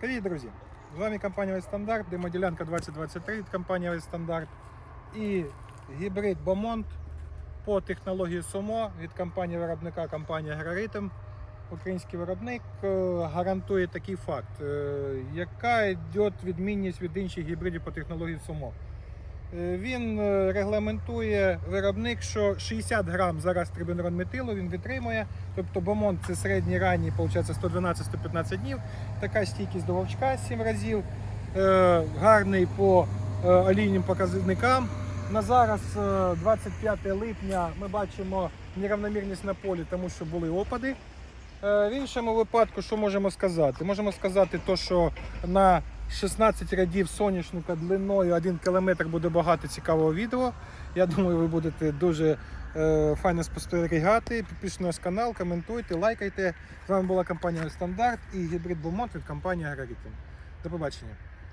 Привіт, друзі! З вами компанія Вестандарт, демоділянка 2023 від компанії Вестандарт і гібрид Бомонт по технології Сумо від компанії виробника компанія Агроритм. Український виробник е, гарантує такий факт, е, яка йде відмінність від інших гібридів по технології СОМО. Е, Він е, регламентує виробник, що 60 грам зараз трибенрон метилу він витримує. Тобто бомон це середній ранній, виходить 112-115 днів. Така стійкість до вовчка 7 разів. Е, гарний по олійним показникам. На зараз, е, 25 липня, ми бачимо нерівномірність на полі, тому що були опади. Е, В іншому випадку, що можемо сказати? Можемо сказати, то, що на 16 рядів соняшника длиною 1 км буде багато цікавого відео. Я думаю, ви будете дуже е, файно спостерігати. Підпишіть наш канал, коментуйте, лайкайте. З вами була компанія Стандарт і гібрид Бомонт від компанії Аграрітм. До побачення.